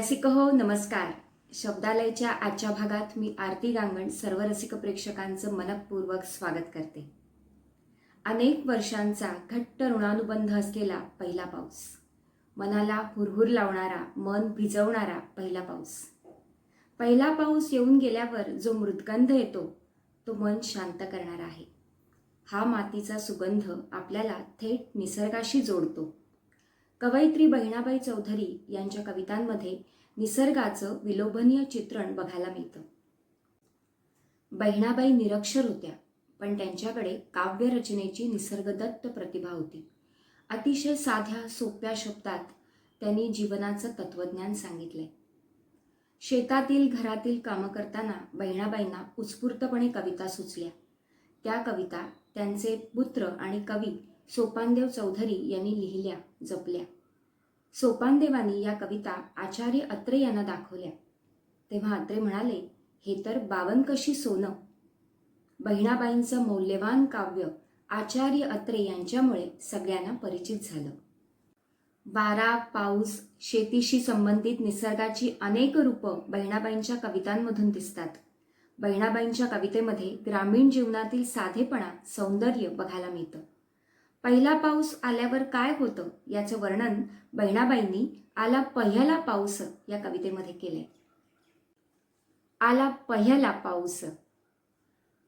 रसिक हो नमस्कार. शब्दालयच्या आजच्या भागात मी आरती गांगण सर्व रसिक प्रेक्षकांचं मनपूर्वक स्वागत करते. अनेक वर्षांचा घट्ट ऋणानुबंध असलेला पहिला पाऊस. मनाला हुरहुर लावणारा मन भिजवणारा पहिला पाऊस. पहिला पाऊस येऊन गेल्यावर जो मृदगंध येतो तो मन शांत करणारा आहे. हा मातीचा सुगंध आपल्याला थेट निसर्गाशी जोडतो. कवयित्री बहिणाबाई चौधरी यांच्या कवितांमध्ये निसर्गाचं विलोभनीय चित्रण बघायला मिळतं. बहिणाबाई निरक्षर होत्या पण त्यांच्याकडे काव्यरचनेची निसर्गदत्त प्रतिभा होती. अतिशय साध्या सोप्या शब्दात त्यांनी जीवनाचं तत्वज्ञान सांगितलंय. शेतातील घरातील कामं करताना बहिणाबाईंना उत्स्फूर्तपणे कविता सुचल्या. त्या कविता त्यांचे पुत्र आणि कवी सोपानदेव चौधरी यांनी लिहिल्या जपल्या. सोपानदेवानी या कविता आचार्य अत्रे यांना दाखवल्या. तेव्हा अत्रे म्हणाले हे तर बावनकशी सोनं. बहिणाबाईंचं मौल्यवान काव्य आचार्य अत्रे यांच्यामुळे सगळ्यांना परिचित झालं. वारा पाऊस शेतीशी संबंधित निसर्गाची अनेक रूपं बहिणाबाईंच्या कवितांमधून दिसतात. बहिणाबाईंच्या कवितेमध्ये ग्रामीण जीवनातील साधेपणा सौंदर्य बघायला मिळतं. पहिला पाऊस आल्यावर काय होतं याचं वर्णन बहिणाबाईंनी आला पहिला पाऊस या कवितेमध्ये केलंय. आला पहिला पाऊस.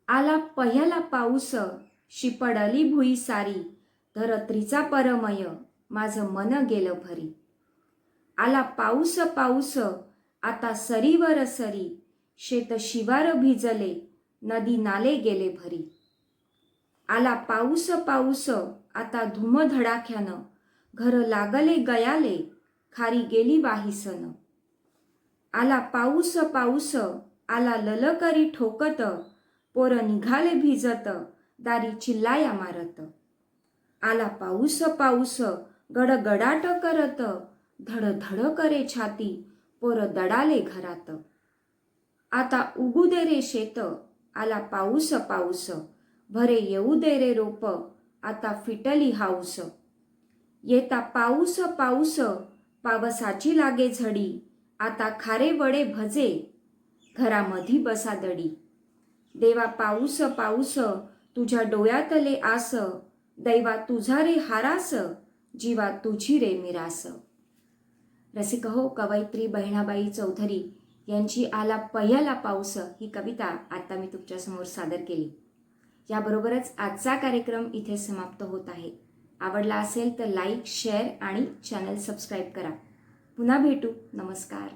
आला पहिला पाऊस शिपडली भुई सारी धरत्रीचा परमय माझं मन गेलं भरी. आला पाऊस पाऊस आता सरीवर सरी शेत शिवार भिजले नदी नाले गेले भरी. आला पाऊस पाऊस. आता धुमधडाख्यानं घर लागले गयाले. खारी गेली वाहिसन आला पाऊस पाऊस. आला ललकरी ठोकत. पोर निघाले भिजत. दारी चिल्लाया मारत. आला पाऊस पाऊस. गडगडाट करत. धडधड करे छाती. पोर दडाले घरात. आता उगू दे रे शेत. आला पाऊस पाऊस. भरे येऊ दे रे रोप आता फिटली हाऊस. येता पाऊस पाऊस पावसाची लागे झडी आता खारे वडे भजे घरामधी बसा दडी. देवा पाऊस पाऊस तुझ्या डोळ्यातले आस दैवा तुझा रे हारास जीवा तुझी रे मिरास. रसिक हो कवयित्री बहिणाबाई चौधरी यांची आला पहिला पाऊस ही कविता आता मी तुमच्यासमोर सादर केली. याबरोबरच आजचा कार्यक्रम इथे समाप्त होत आहे. आवडला असेल तर लाईक शेअर आणि चॅनल सबस्क्राईब करा. पुन्हा भेटू. नमस्कार.